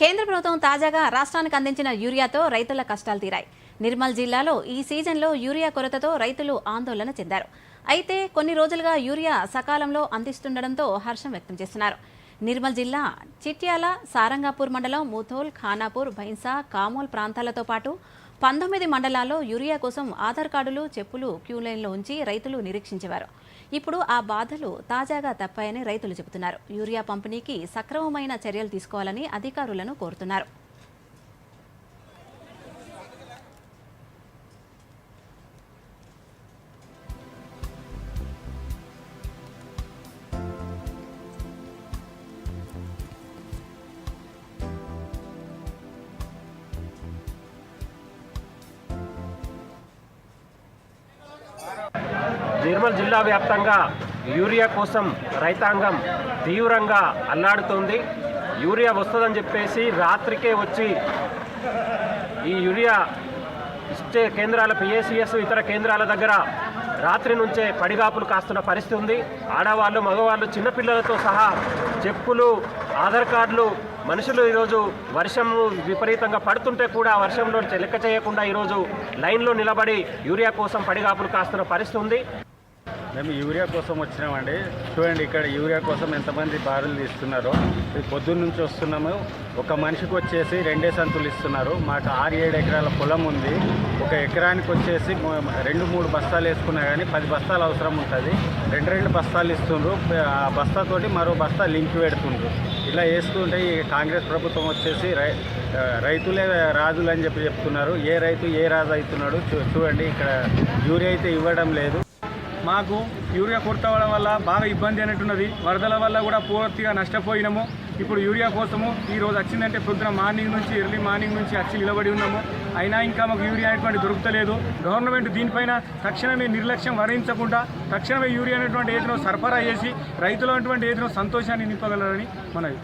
కేంద్ర ప్రభుత్వం తాజాగా రాష్ట్రానికి అందించిన యూరియాతో రైతుల కష్టాలు తీరాయి. నిర్మల్ జిల్లాలో ఈ సీజన్లో యూరియా కొరతతో రైతులు ఆందోళన చెందారు. అయితే కొన్ని రోజులుగా యూరియా సకాలంలో అందిస్తుండడంతో హర్షం వ్యక్తం చేస్తున్నారు. నిర్మల్ జిల్లా చిట్యాల సారంగాపూర్ మండలం ముథోల్ ఖానాపూర్ భైన్సా కామోల్ ప్రాంతాలతో పాటు పంతొమ్మిది మండలాల్లో యూరియా కోసం ఆధార్ కార్డులు చెప్పులు క్యూ లైన్లో ఉంచి రైతులు నిరీక్షించేవారు. ఇప్పుడు ఆ బాధలు తాజాగా తప్పాయని రైతులు చెబుతున్నారు. యూరియా పంపిణీకి సక్రమమైన చర్యలు తీసుకోవాలని అధికారులను కోరుతున్నారు. నిర్మల్ జిల్లా వ్యాప్తంగా యూరియా కోసం రైతాంగం తీవ్రంగా అల్లాడుతోంది. యూరియా వస్తుందని చెప్పేసి రాత్రికే వచ్చి ఈ యూరియా ఇచ్చే కేంద్రాల పిఏసిఎస్ ఇతర కేంద్రాల దగ్గర రాత్రి నుంచే పడిగాపులు కాస్తున్న పరిస్థితి ఉంది. ఆడవాళ్ళు మగవాళ్ళు చిన్నపిల్లలతో సహా చెప్పులు ఆధార్ కార్డులు మనుషులు ఈరోజు వర్షం విపరీతంగా పడుతుంటే కూడా వర్షంలో లెక్క చేయకుండా ఈరోజు లైన్లో నిలబడి యూరియా కోసం పడిగాపులు కాస్తున్న పరిస్థితి ఉంది. మేము యూరియా కోసం వచ్చినామండి. చూడండి ఇక్కడ యూరియా కోసం ఎంతమంది బారులు తీస్తున్నారో. పొద్దున్న నుంచి వస్తున్నాము. ఒక మనిషికి వచ్చేసి రెండే సంతులు ఇస్తున్నారు. మాకు ఆరు ఏడు ఎకరాల పొలం ఉంది. ఒక ఎకరానికి వచ్చేసి రెండు మూడు బస్తాలు వేసుకున్నా కానీ పది బస్తాలు అవసరం ఉంటుంది. రెండు రెండు బస్తాలు ఇస్తుండ్రు. ఆ బస్తాతోటి మరో బస్తా లింక్ పెడుతుండ్రు. ఇలా వేస్తుంటే ఈ కాంగ్రెస్ ప్రభుత్వం వచ్చేసి రై రైతులే రాజులు అని చెప్పి చెప్తున్నారు. ఏ రైతు ఏ రాజు అవుతున్నాడు చూ- చూడండి. ఇక్కడ యూరియా అయితే ఇవ్వడం లేదు. మాకు యూరియా కొరత వల్ల బాగా ఇబ్బంది అనేటున్నది వరదల వల్ల కూడా పూర్తిగా నష్టపోయినాము. ఇప్పుడు యూరియా కోసము ఈ రోజు వచ్చిందంటే పొద్దున మార్నింగ్ నుంచి ఎర్లీ మార్నింగ్ నుంచి వచ్చి నిలబడి ఉన్నాము. అయినా ఇంకా మాకు యూరియా అనేటువంటి దొరుకుతలేదు. గవర్నమెంట్ దీనిపైన తక్షణమే నిర్లక్ష్యం వహించకుండా తక్షణమే యూరియా అనేటువంటి ఏదైనా సరఫరా చేసి రైతులు అనేటువంటి ఏదైనా సంతోషాన్ని నింపగలరని మనవి.